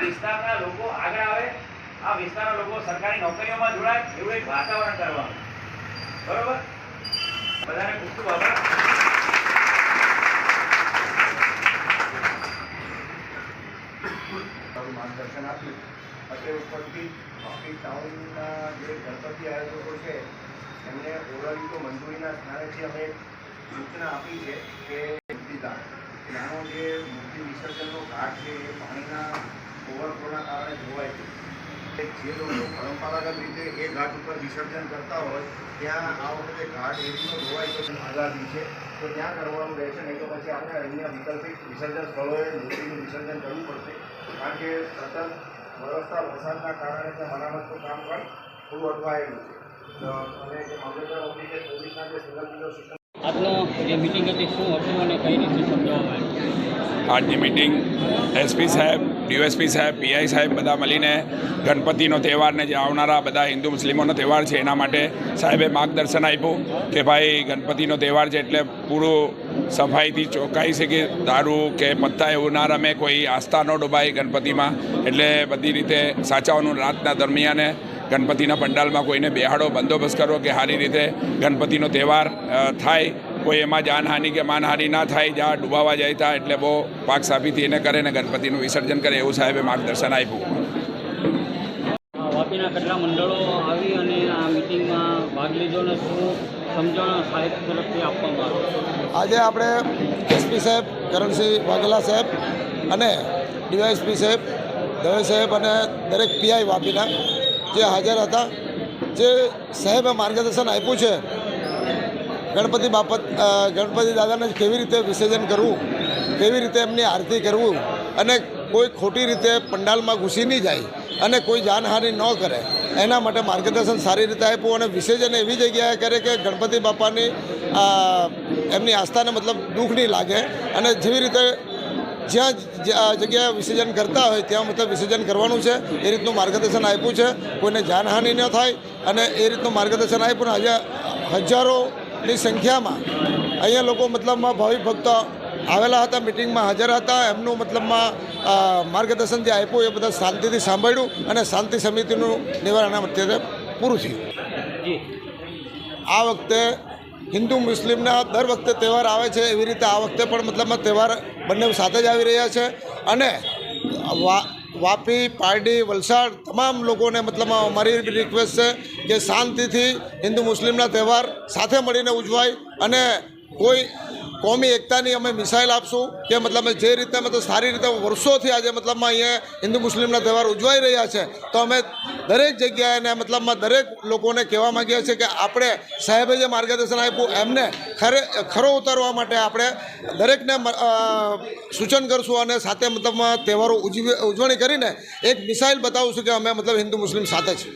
વિસ્તારના લોકો આગળ આવે, આ વિસ્તારના લોકો સરકારી નોકરીઓમાં જોડાય, એવું એક વાતાવરણ કરવાનું. બરોબર? બધાને ખૂબ ખૂબ માર્ગદર્શન આપ્યું. અત્યારે ઉપરથી બાકી ટાઉનના જે ગણપતિ આયોજકો છે, એમને ઓરલી તો મંજૂરીના સ્થાનેથી અમે સૂચના આપી છે કે મૂર્તિદાન નાનો જે મૂર્તિ વિસર્જનનો ઘાટ છે, એ પાણીના જે લોકો પરંપરાગત રીતે એ ઘાટ ઉપર વિસર્જન કરતા હોય ત્યાં આ વખતે ઘાટ એ ધોવાઈ તો આઝાદી છે. તો ત્યાં કરવાનું રહેશે નહીં તો પછી આપણે અહીંયા વિકલ્પિક વિસર્જન સ્થળોએ મૂર્તિનું વિસર્જન કરવું પડશે. કારણ કે સતત વરસતા વરસાદના કારણે ત્યાં મરામતનું કામ પણ થોડું અટવાયેલું છે. અને જે મામલતદાર ઓફિસે પોલીસના જે વિન્ડો સિસ્ટમ આજનો જે મિટિંગ હતી શું હતું અને કઈ રીતે સમજાવવામાં આવ્યું આજની મિટિંગ એસપી સાહેબ ડીએસપી સાહેબ, પીઆઈ સાહેબ બધા મળીને ગણપતિનો તહેવારને જે આવનારા બધા હિન્દુ મુસ્લિમોનો તહેવાર છે, એના માટે સાહેબે માર્ગદર્શન આપ્યું કે ભાઈ ગણપતિનો તહેવાર છે એટલે પૂરું સફાઈથી ચોંકાઈ છે કે દારૂ કે પત્તા એવું ના રમે, કોઈ આસ્થા ન ડૂબાય ગણપતિમાં. એટલે બધી રીતે સાચાઓનું રાતના દરમિયાને ગણપતિના પંડાલમાં કોઈને બેહાડો બંદોબસ્ત કરો કે સારી રીતે ગણપતિનો તહેવાર થાય કોઈ એમાં જાનહાનિ કે માનહાનિ ના થાય જ્યાં ડૂબાવા જાય ત્યાં એટલે બહુ પાક સાફીથી એને કરે ને ગણપતિનું વિસર્જન કરે એવું સાહેબે માર્ગદર્શન આપ્યું. વાપીના કેટલા મંડળો આવી અને આ મિટિંગમાં ભાગ લીધો ને શું સમજણ સાહેબ તરફથી આપવામાં આવ્યું આજે આપણે એસપી સાહેબ કરણસિંહ વાઘેલા સાહેબ અને ડીવાયએસપી સાહેબ દવે સાહેબ અને દરેક પીઆઈ વાપીના જે હાજર હતા જે સાહેબે માર્ગદર્શન આપ્યું છે ગણપતિ બાપત ગણપતિ દાદાને કેવી રીતે વિસર્જન કરવું, કેવી રીતે એમની આરતી કરવું અને કોઈ ખોટી રીતે પંડાલમાં ઘૂસી નહીં જાય અને કોઈ જાનહાનિ ન કરે, એના માટે માર્ગદર્શન સારી રીતે આપ્યું અને વિસર્જન એવી જગ્યાએ કરે કે ગણપતિ બાપાની એમની આસ્થાને મતલબ દુઃખ નહીં લાગે અને જેવી રીતે જ્યાં જગ્યાએ વિસર્જન કરતા હોય ત્યાં મતલબ વિસર્જન કરવાનું છે, એ રીતનું માર્ગદર્શન આપ્યું છે, કોઈને જાનહાનિ ન થાય અને એ રીતનું માર્ગદર્શન આપ્યું આજે આજે હજારોની સંખ્યામાં અહીંયા લોકો મતલબમાં ભાવિક ભક્તો આવેલા હતા મિટિંગમાં હાજર હતા. એમનું મતલબમાં માર્ગદર્શન જે આપ્યું એ બધા શાંતિથી સાંભળ્યું અને શાંતિ સમિતિનું નિવારણ અત્યારે પૂરું થયું. જી. આ વખતે હિન્દુ મુસ્લિમના દર વખતે તહેવાર આવે છે એવી રીતે આ વખતે પણ મતલબમાં તહેવાર બંને સાથે જ આવી રહ્યા છે. અને વા વાપી, પારડી, વલસાડ તમામ લોકોને મતલબમાં અમારી રિક્વેસ્ટ છે કે શાંતિથી હિન્દુ મુસ્લિમના તહેવાર સાથે મળીને ઉજવાય અને કોઈ કોમી એકતાની અમે મિસાઇલ આપશું કે મતલબ જે રીતે મતલબ સારી રીતે વર્ષોથી આજે મતલબમાં અહીંયા હિન્દુ મુસ્લિમના તહેવાર ઉજવાઈ રહ્યા છે, તો અમે દરેક જગ્યાએને મતલબમાં દરેક લોકોને કહેવા માંગીએ છીએ કે આપણે સાહેબે જે માર્ગદર્શન આપ્યું એમને ખરે ખરો ઉતારવા માટે આપણે દરેકને સૂચન કરશું અને સાથે મતલબમાં તહેવારો ઉજવી, ઉજવણી કરીને એક મિસાઇલ બતાવશું કે અમે મતલબ હિન્દુ, મુસ્લિમ સાથે છીએ